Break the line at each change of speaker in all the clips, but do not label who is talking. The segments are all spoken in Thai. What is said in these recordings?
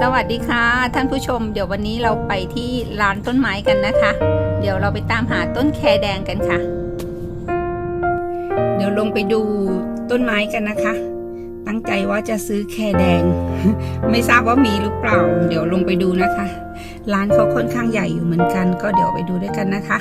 สวัสดีค่ะ ท่านผู้ชม เดี๋ยววันนี้เราไปที่ร้านต้นไม้กันนะคะ เดี๋ยวเราไปตามหาต้นแคแดงกันค่ะ เดี๋ยวลงไปดูต้นไม้กันนะคะ ตั้งใจว่าจะซื้อแคแดง ไม่ทราบว่ามีหรือเปล่า เดี๋ยวลงไปดูนะคะ ร้านเขาค่อนข้างใหญ่อยู่เหมือนกัน ก็เดี๋ยวไปดูด้วยกันนะคะ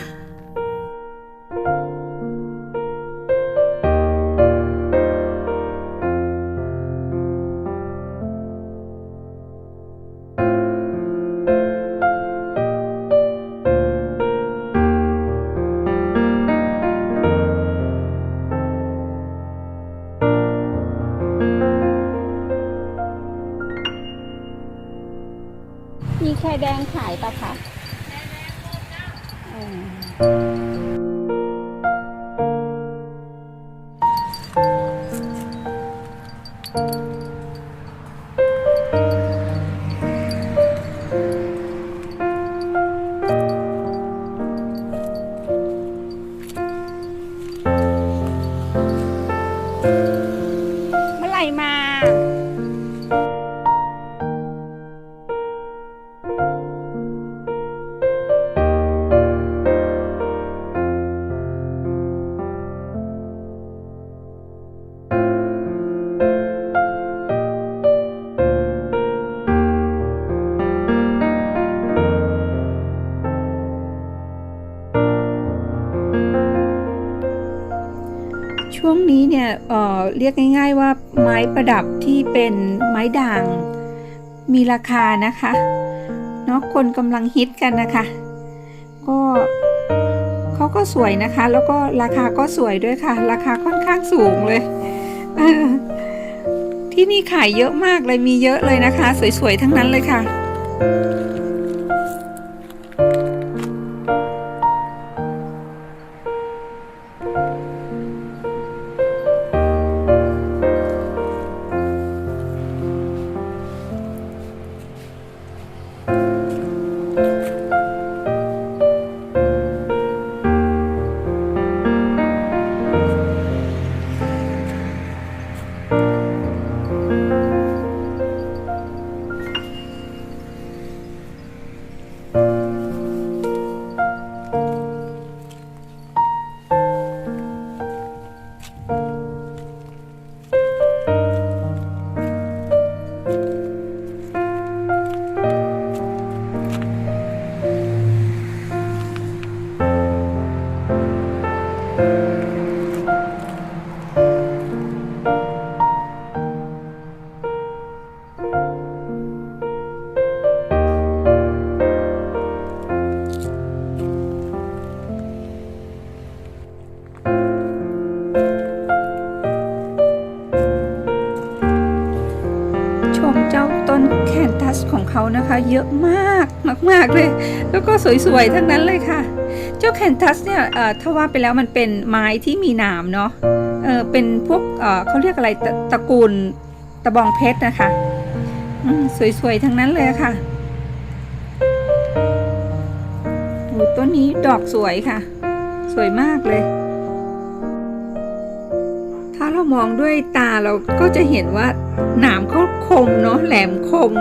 มีแคแดงขายปะคะเวงนี้เนี่ยเเรียกง่าย ๆว่าไม้ประดับที่เป็นไม้ด่าง มีราคานะคะเนาะคนกำลังฮิตกันนะคะ ก็เขาก็สวยนะคะ แล้วก็ราคาก็สวยด้วยค่ะ ราคาค่อนข้างสูงเลย ที่นี่ขายเยอะมากเลยมีเยอะเลยนะคะ สวยๆทั้งนั้นเลยค่ะ เขานะคะเยอะมากมาก ๆ เลย แล้วก็สวย ๆ ทั้งนั้นเลยค่ะ เจ้าแคนทัสเนี่ยถ้าว่าไปแล้วมันเป็นไม้ที่มีหนามเนาะเออเป็นพวกเเขาเรียกอะไรตระตระกูลตะบองเพชรนะคะสวย ๆ ทั้งนั้นเลยค่ะต้นนี้ดอกสวยค่ะ สวยมากเลย ถ้าเรามองด้วยตาเราก็จะเห็นว่าหนามเขาคมเนาะแหลมคม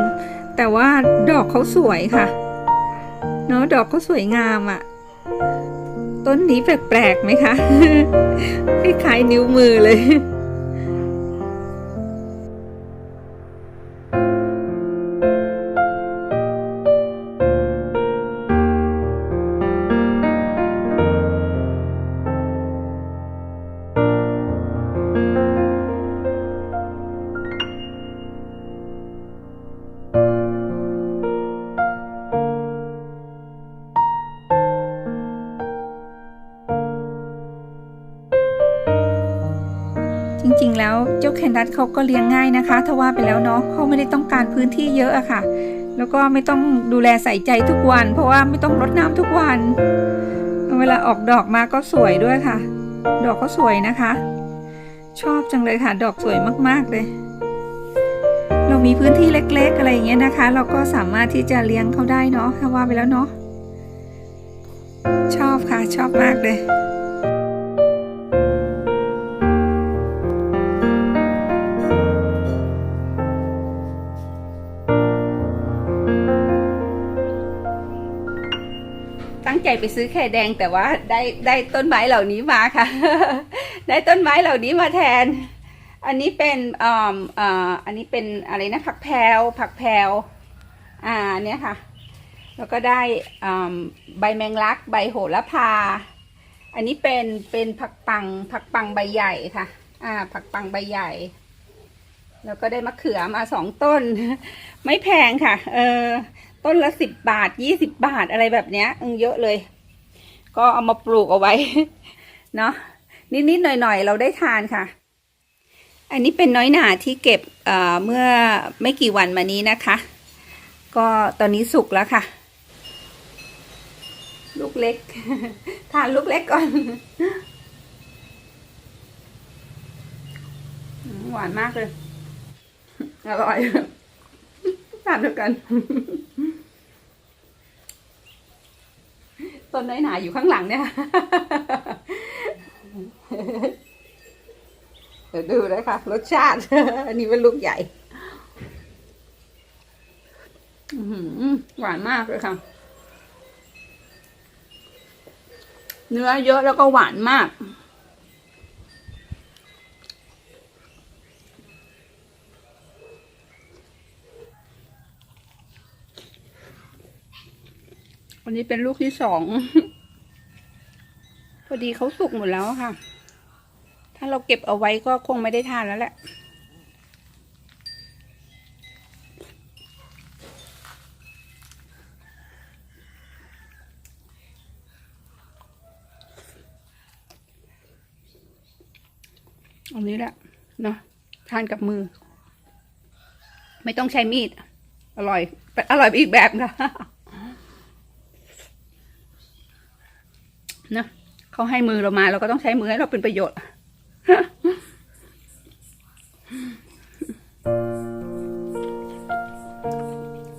แต่ว่าดอกเขาสวยค่ะ เนาะดอกเขาสวยงามอะ่ะ ต้นนี้แปลกๆไหมคะคล้ายๆนิ้วมือเลย จริงๆ แล้วเจ้าแคนดัสเขาก็เลี้ยงง่ายนะคะ ถ้าว่าไปแล้วเนาะเขาไม่ได้ต้องการพื้นที่เยอะอะค่ะ แล้วก็ไม่ต้องดูแลใส่ใจทุกวัน เพราะว่าไม่ต้องรดน้ำทุกวัน เวลาออกดอกมาก็สวยด้วยค่ะ ดอกก็สวยนะคะ ชอบจังเลยค่ะ ดอกสวยมากๆเลย เรามีพื้นที่เล็ก ๆ อะไรอย่างเงี้ยนะคะ เราก็สามารถที่จะเลี้ยงเขาได้เนาะถ้าว่าไปแล้วเนาะชอบค่ะชอบมากเลย ใจไปซื้อไข่แดงแต่ว่าได้ได้ต้นไม้เหล่านี้มาค่ะ ได้ต้นไม้เหล่านี้มาแทน อันนี้เป็นอ่าอ่าอันนี้เป็นอะไรนะผักแพรวผักแพรวอ่าเนี่ยค่ะ แล้วก็ได้อ่าใบแมงลัก ใบโหระพา อันนี้เป็นเป็นผักปัง ผักปังใบใหญ่ค่ะ อ่า ผักปังใบใหญ่แล้วก็ได้มะเขือมาสองต้น ไม่แพงค่ะ เออ ต้นละสิบบาทยี่สิบบาทอะไรแบบเนี้ยอืมเยอะเลย ก็เอามาปลูกเอาไว้ เนาะนิดๆหน่อยๆ เราได้ทานค่ะ อันนี้เป็นน้อยหนาที่เก็บเอ่อเมื่อไม่กี่วันมานี้นะคะ ก็ตอนนี้สุกแล้วค่ะ ลูกเล็ก ทานลูกเล็กก่อน หวานมากเลย อร่อย ทานด้วยกัน ต้นน้อยหนาอยู่ข้างหลังเนี่ยเดี๋ยวดูนะคะรสชาติ อันนี้เป็นลูกใหญ่หวานมากเลยค่ะ เนื้อเยอะแล้วก็หวานมาก วันนี้เป็นลูกที่สอง พอดีเขาสุกหมดแล้วค่ะ ถ้าเราเก็บเอาไว้ก็คงไม่ได้ทานแล้วแหละ อันนี้แหละเนาะทานกับมือ ไม่ต้องใช้มีด อร่อย อร่อยอีกแบบค่ะ นะเขาให้มือเรามาเราก็ต้องใช้มือให้เราเป็นประโยชน์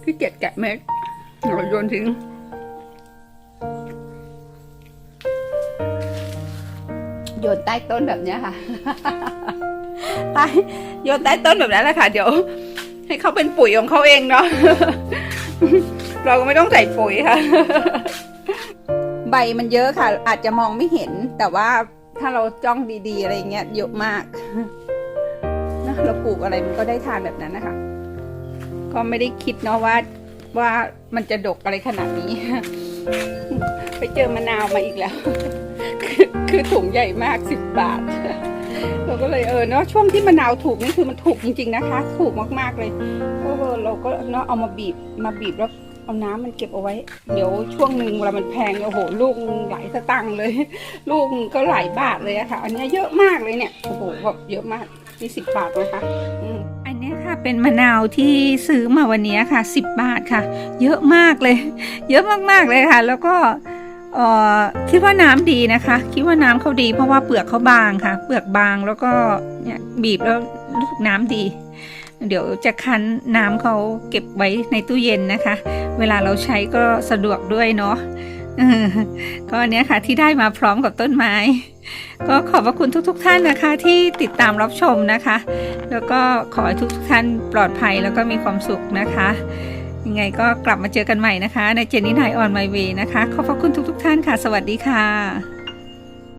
ขี้เกียจแกะเม็ดเราโยนทิ้งโยนใต้ต้นแบบนี้ค่ะใต้โยนใต้ต้นแบบนั้นแหละค่ะ เดี๋ยว ให้เขาเป็นปุ๋ยของเขาเองเนาะเราก็ไม่ต้องใส่ปุ๋ยค่ะ ใบมันเยอะค่ะ อาจจะมองไม่เห็น แต่ว่าถ้าเราจ้องดีๆ อะไรเงี้ยเยอะมากนะเราปลูกอะไรมันก็ได้ทานแบบนั้นนะคะ ก็ไม่ได้คิดเนาะว่าว่ามันจะดกอะไรขนาดนี้ ไปเจอมะนาวมาอีกแล้ว คือถุงใหญ่มากสิบบาทเราก็เลยเออเนาะช่วงที่มะนาวถูกนี่คือมันถูกจริง ๆนะคะ ถูกมากๆเลยเออเราก็เนาะเอามาบีบมาบีบแล้ว เอาน้ำมันเก็บเอาไว้ เดี๋ยวช่วงหนึ่งเวลามันแพงโอ้โห ลูกหลายสตังค์เลย ลูกก็หลายบาทเลยอะค่ะ อันเนี้ยเยอะมากเลยเนี่ยโอ้โหแบบเยอะมากนี่สิบบาทนะคะอืมอันเนี้ยค่ะเป็นมะนาวที่ซื้อมาวันนี้ค่ะสิบบาทค่ะ เยอะมากเลย เยอะมากๆเลยค่ะ แล้วก็เอ่อคิดว่าน้ำดีนะคะ คิดว่าน้ำเขาดีเพราะว่าเปลือกเขาบางค่ะ เปลือกบางแล้วก็เนี่ยบีบแล้วรู้สึกน้ำดี เดี๋ยวจะคั้นน้ำเขาเก็บไว้ในตู้เย็นนะคะ เวลาเราใช้ก็สะดวกด้วยเนาะก็อันเนี้ยค่ะที่ได้มาพร้อมกับต้นไม้ ก็ขอบพระคุณทุกๆทท่านนะคะ ที่ติดตามรับชมนะคะ แล้วก็ขอให้ทุกๆท่านปลอดภัยแล้วก็มีความสุขนะคะ ยังไงก็กลับมาเจอกันใหม่นะคะ ในเจนนี่ไนออนไมเวนะคะ ขอบพระคุณทุกๆท่านค่ะ สวัสดีค่ะ